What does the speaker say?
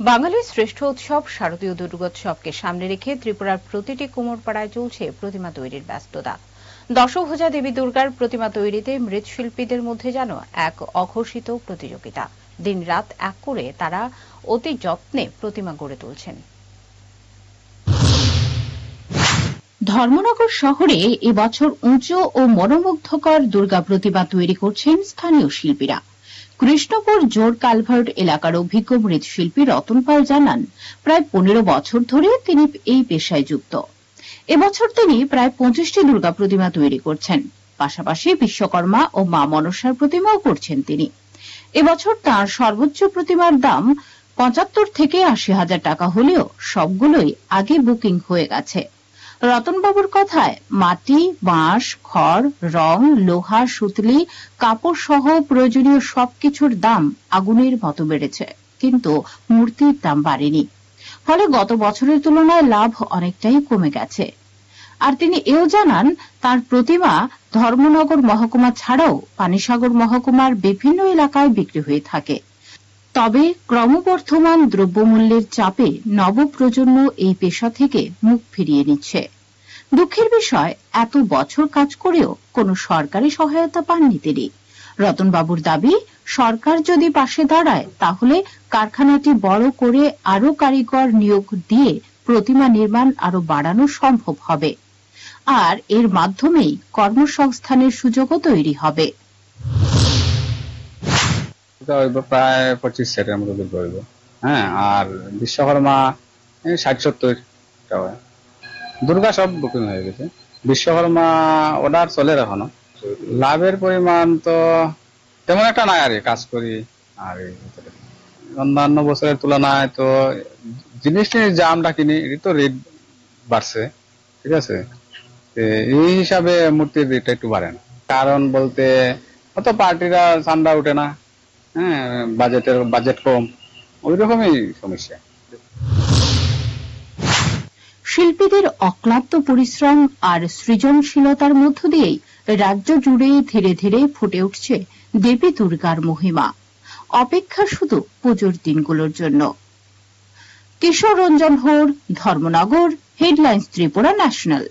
বাঙালির শ্রেষ্ঠ উৎসব, শারদীয় দুর্গোৎসবকে সামনে রেখে ত্রিপুরার প্রতিটি কুমোরপাড়ায় চলছে প্রতিমা তৈরির ব্যস্ততা। দশভূজা দেবী দুর্গার প্রতিমা তৈরিতে মৃৎশিল্পীদের মধ্যে যেন এক অঘোষিত প্রতিযোগিতা। দিনরাত এক করে তারা অতি যত্নে প্রতিমা গড়ে তুলছেন। ধর্মনগর শহরে এবছর উঁচু ও মনোমুগ্ধকর দুর্গা প্রতিমা তৈরি করছেন স্থানীয় শিল্পীরা। কৃষ্ণপুর জোর কালভার্ট এলাকার অভিজ্ঞ মৃৎশিল্পী রতন পাল জানান, প্রায় পনেরো বছর ধরে তিনি এই পেশায় যুক্ত। এবছর তিনি প্রায় পঁচিশটি দুর্গা প্রতিমা তৈরি করছেন। পাশাপাশি বিশ্বকর্মা ও মা মনসার প্রতিমাও করছেন তিনি। এবছর তার সর্বোচ্চ প্রতিমার দাম পঁচাত্তর থেকে আশি হাজার টাকা হলেও সবগুলোই আগে বুকিং হয়ে গেছে। রতনবাবুর কথায় মাটি, বাঁশ, খড়, রং, লোহা, সুতলি, কাপড় সহ প্রয়োজনীয় সবকিছুর দাম আগুনের মতো বেড়েছে। কিন্তু মূর্তির দাম বাড়েনি। ফলে গত বছরের তুলনায় লাভ অনেকটাই কমে গেছে। আর তিনি এও জানান, তার প্রতিমা ধর্মনগর মহকুমা ছাড়াও পানিসাগর মহকুমার বিভিন্ন এলাকায় বিক্রি হয়ে থাকে। তবে ক্রমবর্ধমান দ্রব্যমূল্যের চাপে নবপ্রজন্ম এই পেশা থেকে মুখ ফিরিয়ে নিচ্ছে। দুঃখের বিষয়, এত বছর কাজ করেও কোনো সরকারি সহায়তা পাননি তিনি। রতনবাবুর দাবি, সরকার যদি পাশে দাঁড়ায়, তাহলে কারখানাটি বড় করে আরও কারিগর নিয়োগ দিয়ে প্রতিমা নির্মাণ আরও বাড়ানো সম্ভব হবে। আর এর মাধ্যমেই কর্মসংস্থানের সুযোগও তৈরি হবে। প্রায় পঁচিশ সেটের মতো দুধ হইব হ্যাঁ আর বিশ্বকর্মা ষাট সত্তর দুর্গা সব বুকিং হয়ে গেছে। বিশ্বকর্মা অর্ডার চলে এখনও। লাভের পরিমাণ তো তেমন একটা নাই আর কাজ করি আর। অন্যান্য বছরের তুলনায় তো জিনিস যা আমরা কিনি, এটি তো রেট বাড়ছে, ঠিক আছে? এই হিসাবে মূর্তির রেটটা একটু বাড়ে না। কারণ বলতে অত পার্টিরা চান্দা উঠে না। হ্যাঁ বাজেটের বাজেট কম। ওই রকমই সমস্যা। শিল্পীদের অক্লান্ত পরিশ্রম আর সৃজনশীলতার মধ্য দিয়েই রাজ্য জুড়ে ধীরে ধীরে ফুটে উঠছে দেবী দুর্গার মহিমা। অপেক্ষা শুধু পুজোর দিনগুলোর জন্য। Kishore Ranjan Hore Dharmanagar, headlines Tripura national.